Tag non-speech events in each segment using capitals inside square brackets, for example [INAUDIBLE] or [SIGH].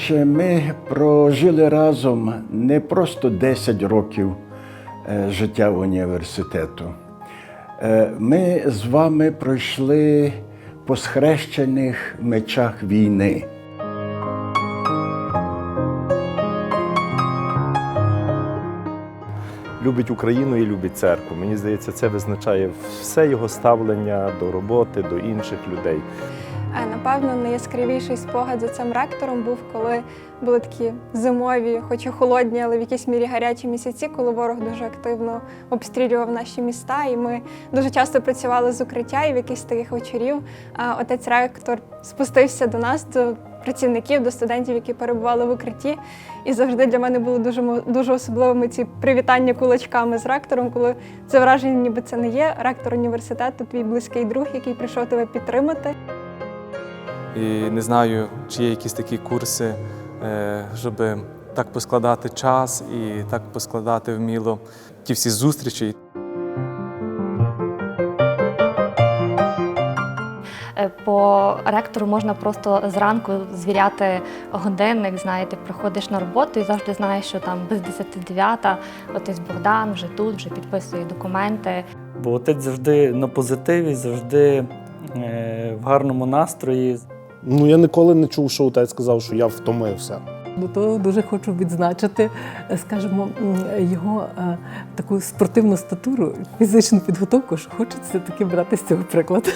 Отже, ми прожили разом не просто 10 років е, життя університету. Е, Ми з вами пройшли по схрещених мечах війни. любить Україну і любить церкву. Мені здається, це визначає все його ставлення до роботи, до інших людей. Напевно, найяскравіший спогад за цим ректором був, коли були такі зимові, хоч і холодні, але в якійсь мірі гарячі місяці, коли ворог дуже активно обстрілював наші міста. І ми дуже часто працювали з укриття, і в якийсь таких вечорів е, отець ректор спустився до нас, до працівників, до студентів, які перебували в укритті. І завжди для мене були дуже дуже особливими ці привітання кулачками з ректором, коли це враження, ніби це не є ректор університету, твій близький друг, який прийшов тебе підтримати. І не знаю, чи є якісь такі курси, е, щоб так поскладати час і так поскладати вміло ті всі зустрічі. Е, По ректору можна просто зранку звіряти годинник, знаєте, приходиш на роботу і завжди знаєш, що там без 10-9 отець Богдан вже тут, вже підписує документи. Бо отець завжди на позитиві, завжди е, в гарному настрої. Ну я ніколи не чув, що отець сказав, що я втомився. До того дуже хочу відзначити, скажімо, його е, таку спортивну статуру, фізичну підготовку, що хочеться таки брати з цього приклад.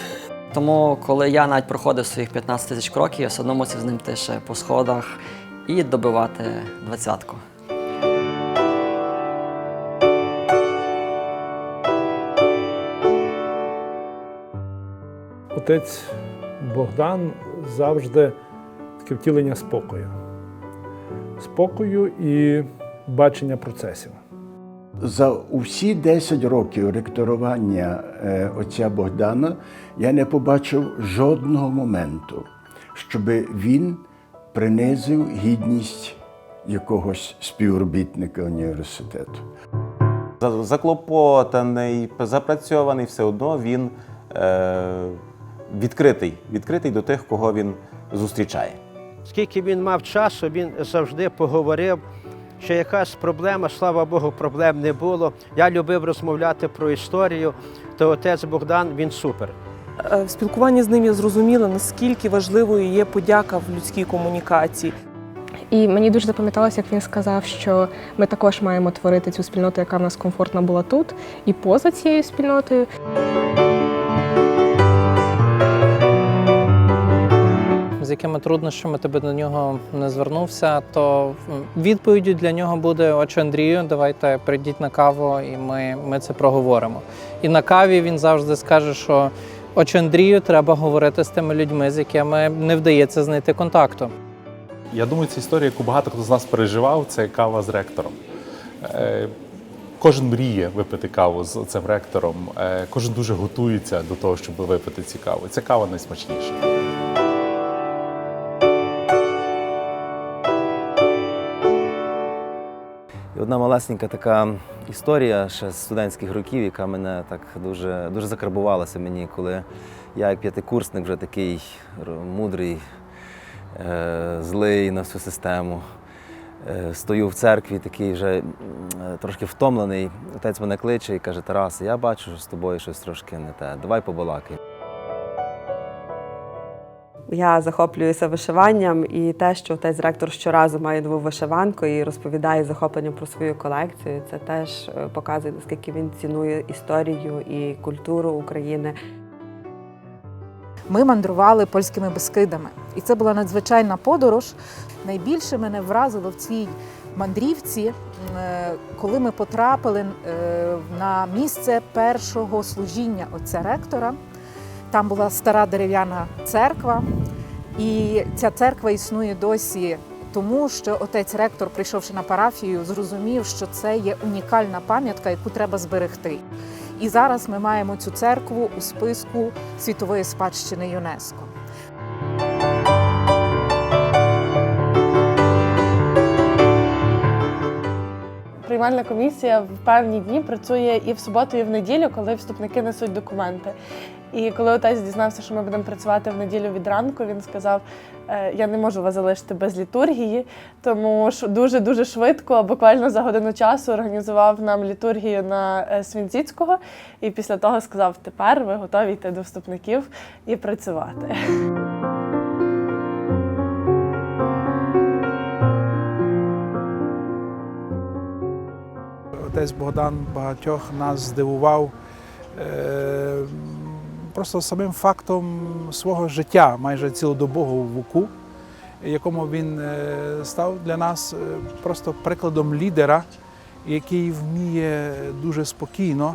Тому, коли я навіть проходив своїх 15 тисяч кроків, я все одно мусив з ним йти ще по сходах і добивати двадцятку. Отець Богдан завжди таке втілення спокою. Спокою і бачення процесів. За усі 10 років ректорування е, отця Богдана я не побачив жодного моменту, щоб він принизив гідність якогось співробітника університету. Заклопотаний, запрацьований, все одно він е, відкритий, відкритий до тих, кого він зустрічає. Скільки він мав часу, він завжди поговорив, що якась проблема, слава Богу, проблем не було. Я любив розмовляти про історію, то отець Богдан він супер. В спілкуванні з ним я зрозуміла, наскільки важливою є подяка в людській комунікації. І мені дуже запам'яталося, як він сказав, що ми також маємо творити цю спільноту, яка в нас комфортна була тут, і поза цією спільнотою. Якими труднощами ти би до нього не звернувся, то відповіддю для нього буде Отче Андрію, давайте прийдіть на каву, і ми, ми це проговоримо. І на каві він завжди скаже, що Отче Андрію треба говорити з тими людьми, з якими не вдається знайти контакту. Я думаю, це історія, яку багато хто з нас переживав, це кава з ректором. Е, Кожен мріє випити каву з цим ректором, е, кожен дуже готується до того, щоб випити цю каву. Ця кава найсмачніша. Одна малесенька така історія ще з студентських років, яка мене так дуже, дуже закарбувалася мені, коли я, як п'ятикурсник, вже такий мудрий, е, злий на всю систему. е, Стою в церкві, такий вже е, трошки втомлений. Отець мене кличе і каже: Тарас, я бачу, що з тобою щось трошки не те. Давай побалакай. Я захоплююся вишиванням і те, що отець ректор щоразу має нову вишиванку і розповідає з захопленням про свою колекцію. Це теж е, показує, наскільки він цінує історію і культуру України. Ми мандрували польськими безкидами, і це була надзвичайна подорож. Найбільше мене вразило в цій мандрівці, е, коли ми потрапили е, на місце першого служіння отця ректора. Там була стара дерев'яна церква, і ця церква існує досі. Тому що отець ректор, прийшовши на парафію, зрозумів, що це є унікальна пам'ятка, яку треба зберегти. І зараз ми маємо цю церкву у списку світової спадщини ЮНЕСКО. Приймальна комісія в певні дні працює і в суботу, і в неділю, коли вступники несуть документи. І коли отець дізнався, що ми будемо працювати в неділю від ранку, він сказав: «Е, я не можу вас залишити без літургії, тому дуже дуже швидко, буквально за годину часу, організував нам літургію на е, Свінціцького, і після того сказав: тепер ви готові йти до вступників і працювати. Отець Богдан багатьох нас здивував е, просто самим фактом свого життя, майже цілодобового ВУКу, якому він е, став для нас е, просто прикладом лідера, який вміє дуже спокійно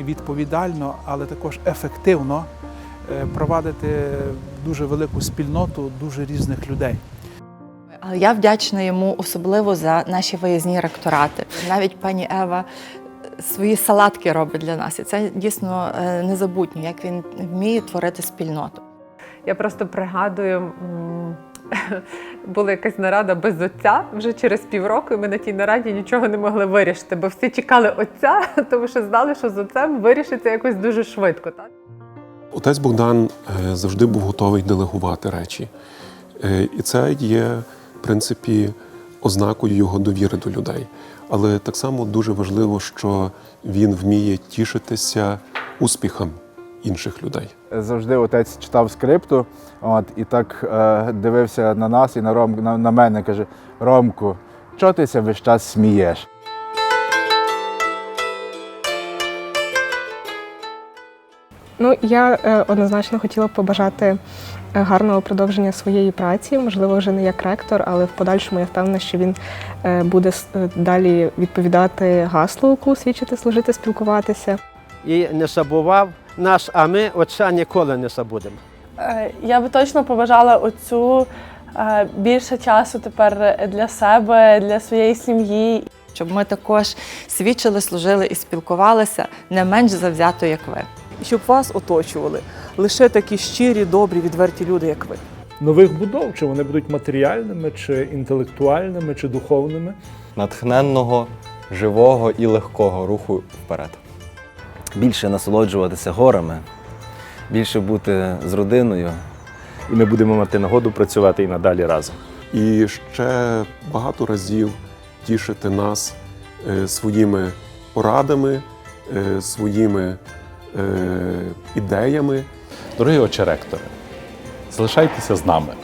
і відповідально, але також ефективно провадити дуже велику спільноту дуже різних людей. Але я вдячна йому особливо за наші виїзні ректорати. Навіть пані Ева свої салатки робить для нас, і це дійсно е, незабутньо, як він вміє творити спільноту. Я просто пригадую, [LAUGHS] була якась нарада без отця вже через півроку, і ми на тій нараді нічого не могли вирішити, бо всі чекали отця, [LAUGHS] тому що знали, що з отцем вирішиться якось дуже швидко. Так? Отець Богдан е, завжди був готовий делегувати речі. Е, І це є, принципі, ознакою його довіри до людей. Але так само дуже важливо, що він вміє тішитися успіхом інших людей. Завжди отець читав скрипту, от, і так е, дивився на нас і на, Ром, на, на мене, каже: Ромку, чого ти весь час смієш? Ну, я е, однозначно хотіла б побажати е, гарного продовження своєї праці, можливо, вже не як ректор, але в подальшому я впевнена, що він е, буде е, далі відповідати гаслу УКУ, свідчити, служити, спілкуватися. І не забував нас, а ми отця ніколи не забудемо. Е, Я би точно побажала отцю е, більше часу тепер для себе, для своєї сім'ї. Щоб ми також свідчили, служили і спілкувалися не менш завзято, як ви. Щоб вас оточували лише такі щирі, добрі, відверті люди, як ви. Нових будов, чи вони будуть матеріальними, чи інтелектуальними, чи духовними. натхненного, живого і легкого руху вперед. Більше насолоджуватися горами, більше бути з родиною. І ми будемо мати нагоду працювати і надалі разом. І ще багато разів тішити нас е, своїми порадами, е, своїми ідеями. Дорогі очеректори, залишайтеся з нами.